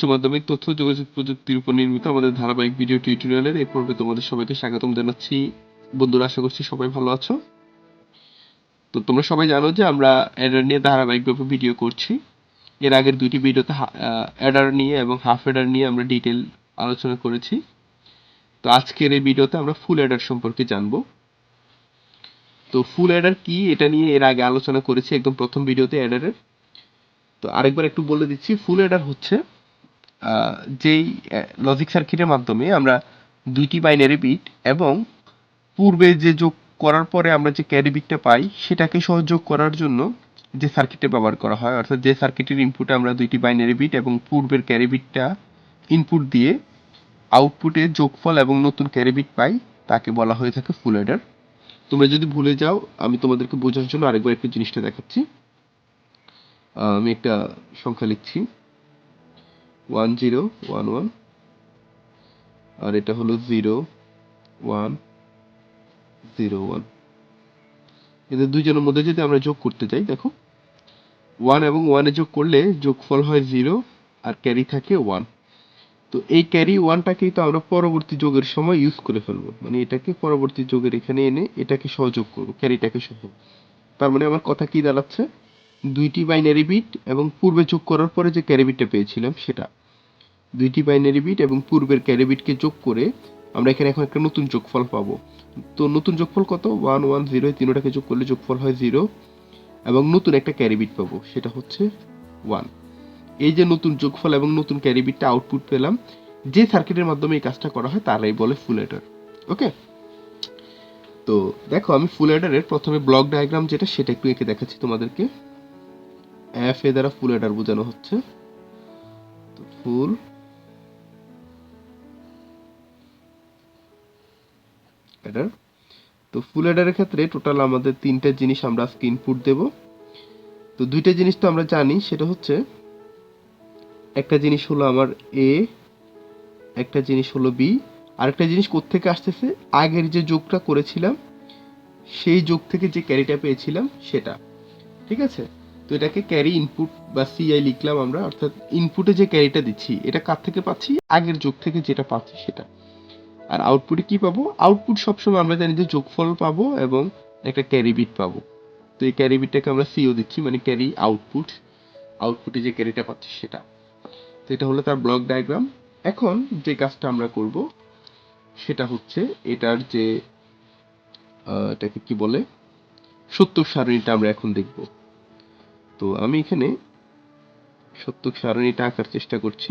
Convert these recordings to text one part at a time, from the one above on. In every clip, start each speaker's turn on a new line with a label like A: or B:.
A: উচ্চ মাধ্যমিক তথ্য যোগাযোগ প্রযুক্তির উপর নির্মিত আমাদের ধারাবাহিক ভিডিও টিউটোরিয়ালের এই পর্বে তোমাদের সবাইকে স্বাগতম জানাচ্ছি। বন্ধুরা, আশা করছি সবাই ভালো আছো। তো তোমরা সবাই জানো যে আমরা অ্যাডার নিয়ে ধারাবাহিকভাবে ভিডিও করছি। এর আগের দুটি ভিডিওতে অ্যাডার নিয়ে এবং হাফ অ্যাডার নিয়ে আমরা ডিটেল আলোচনা করেছি। তো আজকের এই ভিডিওতে আমরা ফুল অ্যাডার সম্পর্কে জানব। তো ফুল অ্যাডার কি, এটা নিয়ে এর আগে আলোচনা করেছি একদম প্রথম ভিডিওতে অ্যাডারের। তো আরেকবার একটু বলে দিচ্ছি, ফুল অ্যাডার হচ্ছে যেই লজিক সার্কিটের মাধ্যমে আমরা দুইটি বাইনারি বিট এবং পূর্বে যে যোগ করার পরে আমরা যে ক্যারি বিটটা পাই, সেটাকে সহযোগ করার জন্য যে সার্কিটে ব্যবহার করা হয়, অর্থাৎ যে সার্কিটের ইনপুটে আমরা দুইটি বাইনারি বিট এবং পূর্বের ক্যারি বিটটা ইনপুট দিয়ে আউটপুটে যোগফল এবং নতুন ক্যারি বিট পাই, তাকে বলা হয়ে থাকে ফুল অ্যাডার তোমরা যদি ভুলে যাও, আমি তোমাদেরকে বোঝার জন্য আরেকবার একটু জিনিসটা দেখাচ্ছি। আমি একটা সংখ্যা লিখছি। ওয়ান জিরো ওয়ান ওয়ান আর এটা হলো জিরো ওয়ান জিরো ওয়ান এদের দুইজনের মধ্যে যদি আমরা যোগ করতে যাই, দেখো ওয়ান এবং ওয়ানে যোগ করলে যোগফল হয় জিরো আর ক্যারি থাকে ওয়ান তো এই ক্যারি ওয়ানটাকেই তো আমরা পরবর্তী যোগের সময় ইউজ করে ফেলব। মানে এটাকে পরবর্তী যোগের এখানে এনে এটাকে সহযোগ করব ক্যারিটাকে সহ তার মানে আমার কথা কি দাঁড়াচ্ছে? দুইটি বাইনারি বিট এবং পূর্বে যোগ করার পরে যে ক্যারি বিটটা পেয়েছিলাম, সেটা। দুইটি বাইনারি বিট এবং পূর্বের ক্যারি বিটকে যোগ করে আমরা এখানে এখন একটা নতুন যোগফল পাবো। তো নতুন যোগফল কত? ওয়ান ওয়ান জিরো এই তিনোটাকে যোগ করলে যোগফল হয় জিরো এবং নতুন একটা ক্যারি বিট পাবো, সেটা হচ্ছে ওয়ান এই যে নতুন যোগফল এবং নতুন ক্যারি বিটটা আউটপুট পেলাম, যে সার্কিটের মাধ্যমে এই কাজটা করা হয় তারাই বলে ফুল অ্যাডার ওকে তো দেখো, আমি ফুল অ্যাডারের প্রথমে ব্লক ডায়াগ্রাম যেটা, সেটা একটু এঁকে দেখাচ্ছি তোমাদেরকে। এফ এ দ্বারা ফুল অ্যাডার বোঝানো হচ্ছে। তো ফুল অ্যাডার তো ফুল অ্যাডারের ক্ষেত্রে টোটাল আমাদের তিনটা জিনিস আমরা আজকে ইনপুট দেব। তো দুইটা জিনিস তো আমরা জানি, সেটা হচ্ছে একটা জিনিস হলো আমার এ একটা জিনিস হলো বি আরেকটা জিনিস কোত্থেকে আসতেছে? আগের যে যোগটা করেছিলাম, সেই যোগ থেকে যে ক্যারিটা পেয়েছিলাম, সেটা। ঠিক আছে? তো এটাকে ক্যারি ইনপুট বা সিআই লিখলাম আমরা, অর্থাৎ ইনপুটে যে ক্যারিটা দিচ্ছি, এটা কার থেকে পাচ্ছি? আগের যোগ থেকে যেটা পাচ্ছি, সেটা। আর আউটপুটে কি পাবো? আউটপুট সবসময় আমরা জানি যে যোগফল পাবো এবং একটা ক্যারি বিট পাবো। তো এই ক্যারি বিটটাকে আমরা সিও দিচ্ছি মানে ক্যারি আউটপুট আউটপুটে যে ক্যারিটা পাচ্ছি সেটা। তো এটা হলো তার ব্লক ডায়াগ্রাম এখন যে কাজটা আমরা করব, সেটা হচ্ছে এটার যে এটাকে কি বলে? সত্যক সারণীটা আমরা এখন দেখব। তো আমি এখানে সত্যক সারণীটা আঁকার চেষ্টা করছি।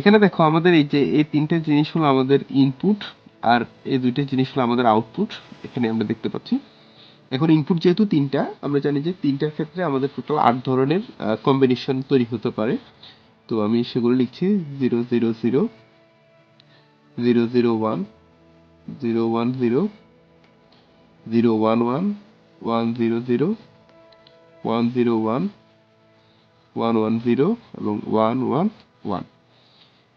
A: এখানে দেখো আমাদের এই যে, এই তিনটে জিনিস হলো আমাদের ইনপুট আর এই দুইটা জিনিস হলো আমাদের আউটপুট এখানে আমরা দেখতে পাচ্ছি। এখন ইনপুট যেহেতু তিনটা, আমরা জানি যে তিনটার ক্ষেত্রে আমাদের টোটাল আট ধরনের কম্বিনেশন তৈরি হতে পারে। তো আমি সেগুলো লিখছি zero zero zero zero zero one zero one zero zero one one one zero zero one zero one one one zero এবং ওয়ান ওয়ান ওয়ান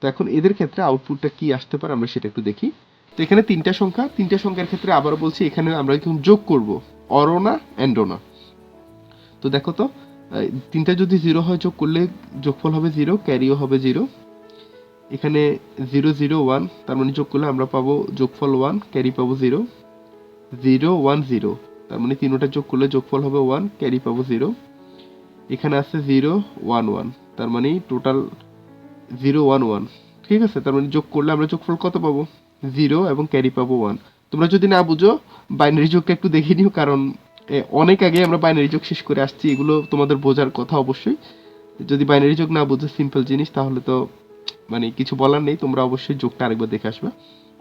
A: তো এখন এদের ক্ষেত্রে আউটপুটটা কি আসতে পারে আমরা সেটা একটু দেখি। তো এখানে তিনটা সংখ্যা, তিনটা সংখ্যার ক্ষেত্রে আবার বলছি, এখানে আমরা এখন যোগ করব, অরোনা অ্যান্ডোনা তো দেখো তো তিনটা যদি জিরো হয়, যোগ করলে যোগফল হবে জিরো ক্যারিও হবে জিরো এখানে জিরো জিরো ওয়ান তার মানে যোগ করলে আমরা পাবো যোগফল ওয়ান ক্যারি পাবো জিরো জিরো ওয়ান জিরো তার মানে তিনোটা যোগ করলে যোগফল হবে ওয়ান ক্যারি পাবো জিরো এখানে আছে জিরো ওয়ান ওয়ান তার মানে টোটাল জিরো ওয়ান ওয়ান ঠিক আছে, তার মানে যোগ করলে আমরা যোগফল কত পাবো? জিরো এবং ক্যারি পাবো ওয়ান তোমরা যদি না বুঝো বাইনারি যোগটা একটু দেখে নিও, কারণ অনেক আগে আমরা বাইনারি যোগ শেষ করে আসছি, এগুলো তোমাদের বোঝার কথা অবশ্যই। যদি বাইনারি যোগ না বুঝো সিম্পল জিনিস, তাহলে তো মানে কিছু বলার নেই, তোমরা অবশ্যই যোগটা আরেকবার দেখে আসবে।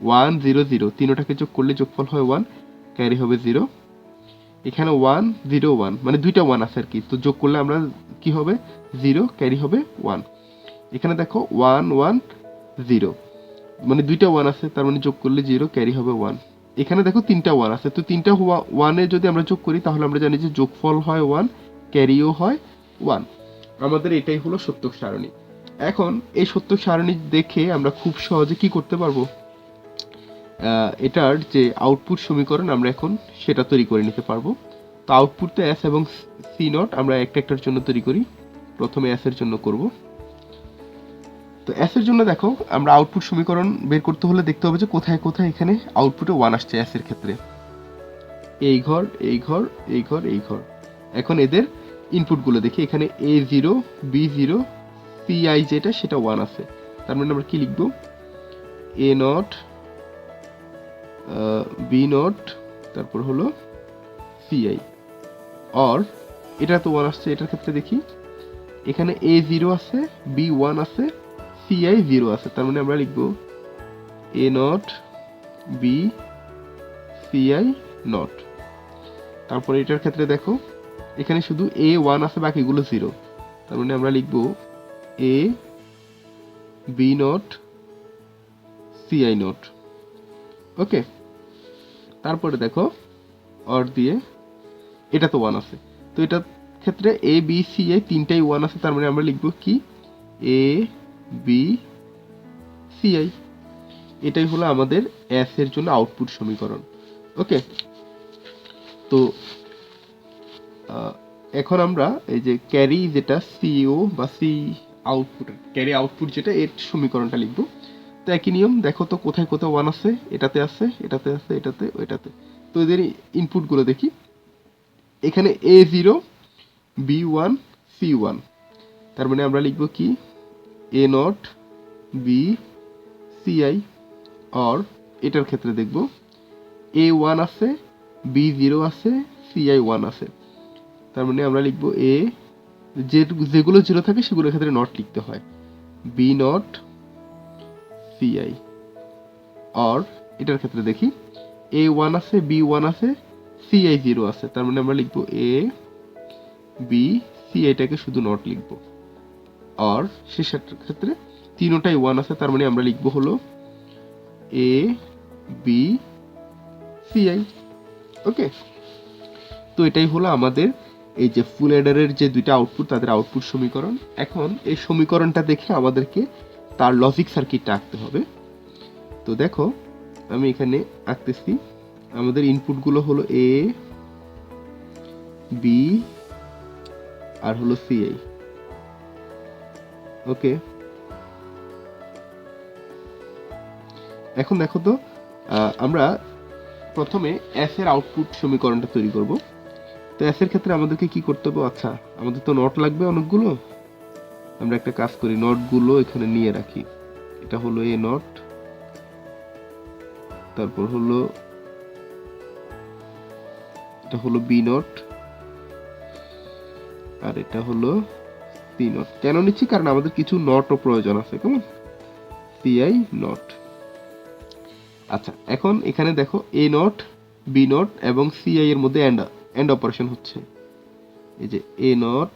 A: ওয়ান জিরো জিরো তিনোটাকে যোগ করলে যোগফল হয় ওয়ান ক্যারি হবে জিরো এখানে ওয়ান জিরো ওয়ান মানে দুইটা ওয়ান আছে আর কি, তো যোগ করলে আমরা কি হবে? জিরো ক্যারি হবে ওয়ান এখানে দেখো ওয়ান ওয়ান জিরো মানে দুইটা ওয়ান আছে, তার মানে যোগ করলে জিরো ক্যারি হবে ওয়ান এখানে দেখো তিনটা ওয়ান আছে, তো তিনটা ওয়ানে যদি আমরা যোগ করি, তাহলে আমরা জানি যে যোগফল হয় ওয়ান ক্যারিও হয় ওয়ান আমাদের এটাই হলো সত্য সারণী। এখন এই সত্য সারণী দেখে আমরা খুব সহজে কি করতে পারব? এটার যে আউটপুট সমীকরণ আমরা এখন সেটা তৈরি করে নিতে পারব। তো আউটপুট তো এস এবং সি নট আমরা একটা একটার জন্য তৈরি করি। প্রথমে এস এর জন্য করব। তো এর জন্য দেখো, আমরা আউটপুট সমীকরণ বের করতে হলে দেখতে হবে যে কোথায় কোথায় এখানে আউটপুটে ওয়ান আসছে এর ক্ষেত্রে। এই ঘর এই ঘর এই ঘর এই ঘর। এখন এদের ইনপুটগুলো দেখি। এখানে A zero B zero C I যেটা সেটা ওয়ান আছে। তার মানে আমরা কি লিখব? এ নট বি নট তারপর হলো সিআই অর এটা তো ওয়ান আসছে, এটার ক্ষেত্রে দেখি। এখানে এ জিরো আছে বি ওয়ান আছে সিআই জিরো আছে, তার মানে আমরা লিখব A not B CI not তারপরে এটার ক্ষেত্রে দেখো, এখানে শুধু এ ওয়ান আছে, বাকিগুলো জিরো তার মানে আমরা লিখব A B not CI not okay? তারপরে দেখো অর দিয়ে এটা তো ওয়ান আছে। তো এটার ক্ষেত্রে এ বি সি এ তিনটাই ওয়ান আছে, তার মানে আমরা লিখব কি? এ বি সি আই এটাই হলো আমাদের এস এর জন্য আউটপুট সমীকরণ। ওকে তো এখন আমরা এই যে ক্যারি যেটা সিও বা সি আউটপুট ক্যারি আউটপুট যেটা, এর সমীকরণটা লিখব। তো একই নিয়ম, দেখো তো কোথায় কোথায় ওয়ান আছে, এটাতে আছে এটাতে আছে, এটাতে, ওইটাতে। তো এদের ইনপুটগুলো দেখি। এখানে A zero B one C one তার মানে আমরা লিখব কি? A not B C I or এটার ক্ষেত্রে দেখব। এ ওয়ান আছে বি জিরো আছে সি আই ওয়ান আছে। তার মানে আমরা লিখব এ যে যেগুলো জিরো থাকে সেগুলোর ক্ষেত্রে নট লিখতে হয়। বি নট সিআই অর এটার ক্ষেত্রে দেখি এ ওয়ান আছে বি ওয়ান আছে সিআই জিরো আছে। তার মানে আমরা লিখব এ বি সিআইটাকে শুধু নট লিখব। আর শেষের ক্ষেত্রে তিনোটাই ওয়ান আছে, তার মানে আমরা লিখব হলো এ বি সিআই ওকে তো এটাই হলো আমাদের এই যে ফুল অ্যাডারের যে দুইটা আউটপুট তাদের আউটপুট সমীকরণ। এখন এই সমীকরণটা দেখে আমাদেরকে তার লজিক সার্কিটটা আঁকতে হবে। তো দেখো, আমি এখানে আঁকতেছি, আমাদের ইনপুটগুলো হলো এ বি আর হলো সিআই ওকে। এখন দেখো তো আমরা প্রথমে এস এর আউটপুট সমীকরণটা তৈরি করব। তো এস এর ক্ষেত্রে আমাদেরকে কি করতে হবে? আচ্ছা আমাদের তো নট লাগবে অনেকগুলো। আমরা একটা কাজ করি নটগুলো এখানে নিয়ে রাখি। এটা হলো এ নট তারপর হলো, এটা হলো বি নট আর এটা হলো সি নট কেন নিচ্ছি? কারণ আমাদের কিছু নটও প্রয়োজন আছে, কেমন? সিআই নট আচ্ছা এখন এখানে দেখো এ নট বি নট এবং সিআই এর মধ্যে এন্ড এন্ড অপারেশন হচ্ছে। এই যে এ নট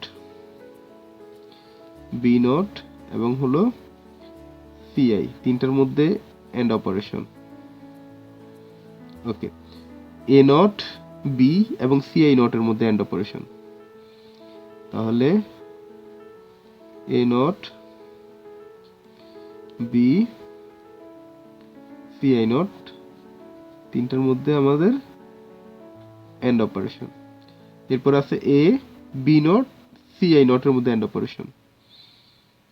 A: বি নট এবং হলো সিআই তিনটার মধ্যে and operation okay A not B এবং সিআই নটের মধ্যে এন্ড অপারেশন তাহলে A not B CI not তিনটার মধ্যে আমাদের এন্ড অপারেশন এরপর আছে এ বি নট সিআই নটের মধ্যে এন্ড অপারেশন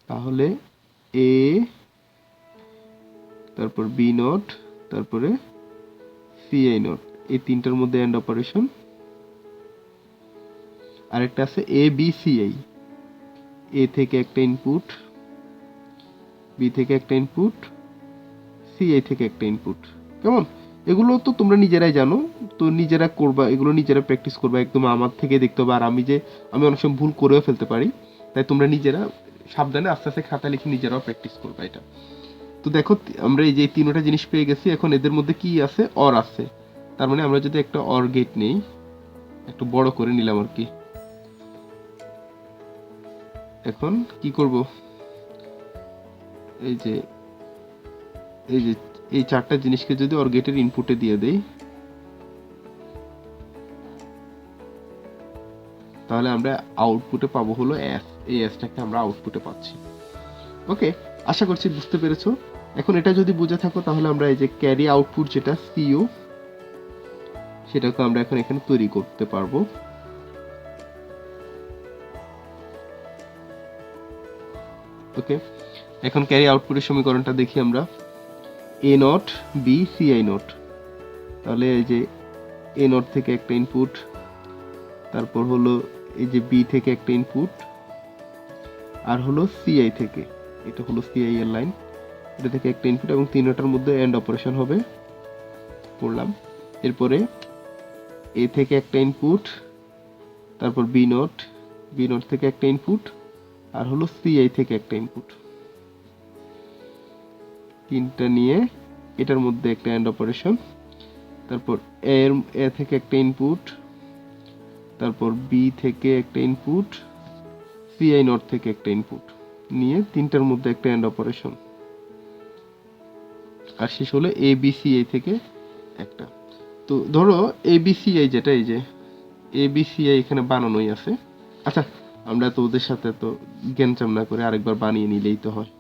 A: তাহলে এ তারপর বি নট তারপরে সিআই নট এই তিনটার মধ্যে এন্ড অপারেশন আরেকটা আছে এ বি সিআই এ থেকে একটা ইনপুট বি থেকে একটা ইনপুট সিআই থেকে একটা ইনপুট কেমন? এগুলো তো তোমরা নিজেরাই জানো, তো নিজেরা করবা, এগুলো নিজেরা প্র্যাকটিস করবা, একদম আমার থেকে দেখতে হবে। আর আমি যে, আমি অনেক সময় ভুল করেও ফেলতে পারি, তাই তোমরা নিজেরা সাবধানে আস্তে আস্তে খাতা লিখে নিজেরাও প্র্যাকটিস করবা এটা। তো দেখো, আমরা এই যে তিনটা জিনিস পেয়ে গেছি, এখন এদের মধ্যে কি আছে? অর আছে। তার মানে আমরা যদি একটা অর গেট নেই, একটু বড় করে নিলাম আর কি। এখন কি করব? এই যে এই যে, এই চারটা জিনিসকে যদি অর গেটের ইনপুটে দিয়ে দেই, তাহলে আমরা আউটপুটে পাবো হলো এস এই এসটাকে আমরা আউটপুটে পাচ্ছি। ওকে আশা করছি বুঝতে পেরেছ। এখন এটা যদি বুঝে থাকো, তাহলে আমরা এই যে ক্যারি আউটপুট যেটা সিইউ সেটাকে আমরা এখন এখানে তৈরি করতে পারব। ওকে এখন ক্যারি আউটপুটের সমীকরণটা দেখি আমরা। A not B C I not তাহলে এই যে এ নট থেকে একটা ইনপুট তারপর হলো এই যে বি থেকে একটা ইনপুট আর হলো সিআই থেকে। এটা হলো সিআই এর লাইন এটা থেকে একটা ইনপুট এবং তিন তিনটার মধ্যে এন্ড অপারেশন হবে। করলাম এরপরে এ থেকে একটা ইনপুট তারপর বি নোট বি নোট থেকে একটা ইনপুট আর হলো সিআই থেকে একটা ইনপুট তিনটা নিয়ে এটার মধ্যে একটা অ্যান্ড অপারেশন তারপর এর এ থেকে একটা ইনপুট তারপর বি থেকে একটা ইনপুট সিআই নট থেকে একটা ইনপুট নিয়ে তিনটার মধ্যে একটা অ্যান্ড অপারেশন আর শেষ হলো এ বি সি আই থেকে একটা। তো ধরো এ বি সি আই যেটা, এই যে এ বি সি আই এখানে বানানোই আছে। আচ্ছা আমরা তো ওদের সাথে তো জ্ঞানচাম না করে আরেকবার বানিয়ে নিলেই তো হয়।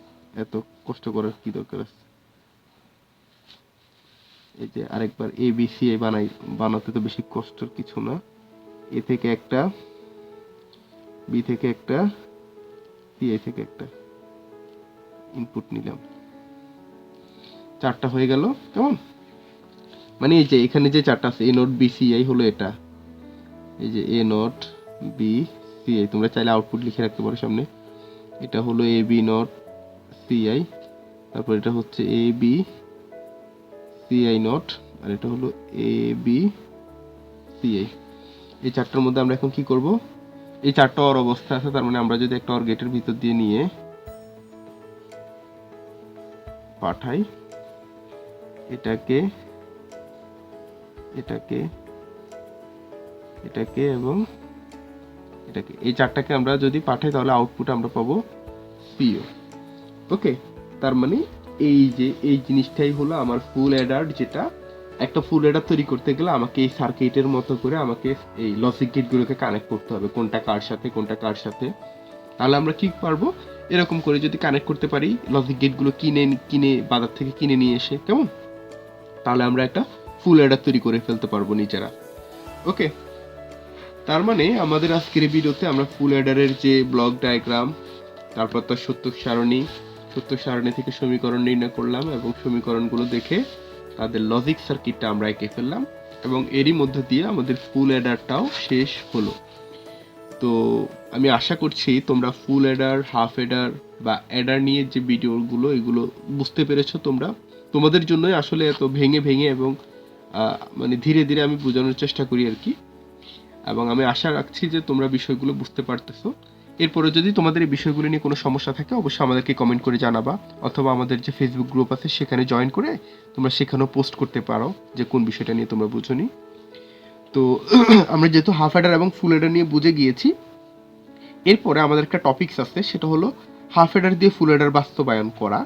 A: এত কষ্ট করার কি দরকার আছে? এই যে আরেকবার এ বি সি আই বানাই, বানাতে তো বেশি কষ্টের কিছু না। এ থেকে একটা বি থেকে একটা সিআই থেকে একটা ইনপুট নিলাম। চারটা হয়ে গেল, কেমন? মানে এই যে এখানে যে চারটা আছে এ নোট বি সিআই হলো এটা। এই যে এ নোট বি সিআই তোমরা চাইলে আউটপুট লিখে রাখতে পারো সামনে। এটা হলো এ বি নট সিআই তারপর এটা হচ্ছে এ বি সিআই নট আর এটা হলো এ বি সিআই এই চারটার মধ্যে আমরা এখন কি করব? এই চারটা অর অবস্থা আছে, তার মানে আমরা যদি একটা অর গেটের ভিতর দিয়ে নিয়ে পাঠাই, এটাকে এটাকে এটাকে এবং এটাকে। এই চারটাকে আমরা যদি পাঠাই, তাহলে আউটপুট আমরা পাবো পিও ওকে তার মানে এই যে, এই জিনিসটাই হলো আমার ফুল অ্যাডার যেটা, একটা ফুল অ্যাডার তৈরি করতে গেলে আমাকে এই সার্কিটের মতো করে আমাকে এই লজিক গেটগুলোকে কানেক্ট করতে হবে, কোনটা কার সাথে, কোনটা কার সাথে। তাহলে আমরা কি পারব? এরকম করে যদি কানেক্ট করতে পারি লজিক গেটগুলো কিনে কিনে, বাজার থেকে কিনে নিয়ে এসে, কেমন? তাহলে আমরা একটা ফুল অ্যাডার তৈরি করে ফেলতে পারব নিজেরা। ওকে তার মানে আমাদের আজকের ভিডিওতে আমরা ফুল অ্যাডারের যে ব্লক ডায়াগ্রাম তারপর তার সত্য সারণী সত্য সারণী থেকে সমীকরণ নির্ণয় করলাম এবং সমীকরণগুলো দেখে তাদের লজিক সার্কিটটা আমরা এঁকে ফেললাম এবং এরই মধ্য দিয়ে আমাদের ফুল অ্যাডারটাও শেষ হলো। তো আমি আশা করছি তোমরা ফুল অ্যাডার হাফ অ্যাডার বা অ্যাডার নিয়ে যে ভিডিওগুলো, এগুলো বুঝতে পেরেছ তোমরা। তোমাদের জন্যই আসলে এত ভেঙে ভেঙে এবং মানে ধীরে ধীরে আমি বোঝানোর চেষ্টা করি আর কি। এবং আমি আশা রাখছি যে তোমরা বিষয়গুলো বুঝতে পারতেছো। এরপরে যদি তোমাদের এই বিষয়গুলো নিয়ে কোনো সমস্যা থাকে, অবশ্যই আমাদেরকে কমেন্ট করে জানাবা, অথবা আমাদের যে ফেসবুক গ্রুপ আছে সেখানে জয়েন করে তোমরা সেখানেও পোস্ট করতে পারো যে কোন বিষয়টা নিয়ে তোমরা বুঝোনি। তো আমরা যেহেতু হাফ অ্যাডার এবং ফুল অ্যাডার নিয়ে বুঝে গিয়েছি, এরপরে আমাদের একটা টপিকস আছে, সেটা হলো হাফ অ্যাডার দিয়ে ফুল অ্যাডার বাস্তবায়ন করা।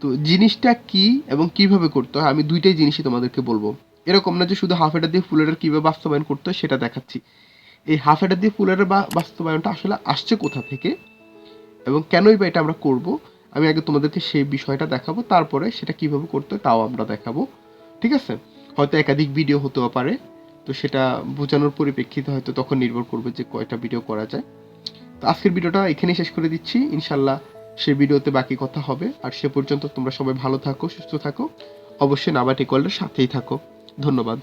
A: তো জিনিসটা কি এবং কীভাবে করতে হয়, আমি দুইটাই জিনিসই তোমাদেরকে বলব। এরকম না যে শুধু হাফ অ্যাডার দিয়ে ফুল অ্যাডার কীভাবে বাস্তবায়ন করতে হয় সেটা দেখাচ্ছি। এই হাফ অ্যাডার দিয়ে ফুল অ্যাডার বা বাস্তবায়নটা আসলে আসছে কোথা থেকে এবং কেনই বা এটা আমরা করব, আমি আগে তোমাদেরকে সেই বিষয়টা দেখাবো, তারপরে সেটা কীভাবে করতে হয় তাও আমরা দেখাবো। ঠিক আছে? হয়তো একাধিক ভিডিও হতেও পারে, তো সেটা বোঝানোর পরিপ্রেক্ষিতে হয়তো তখন নির্ভর করবে যে কয়টা ভিডিও করা যায়। তো আজকের ভিডিওটা এখানেই শেষ করে দিচ্ছি ইনশাল্লাহ সে ভিডিওতে বাকি কথা হবে। আর সে পর্যন্ত তোমরা সবাই ভালো থাকো, সুস্থ থাকো, অবশ্যই নাবাটি কলের সাথেই থাকো। ধন্যবাদ।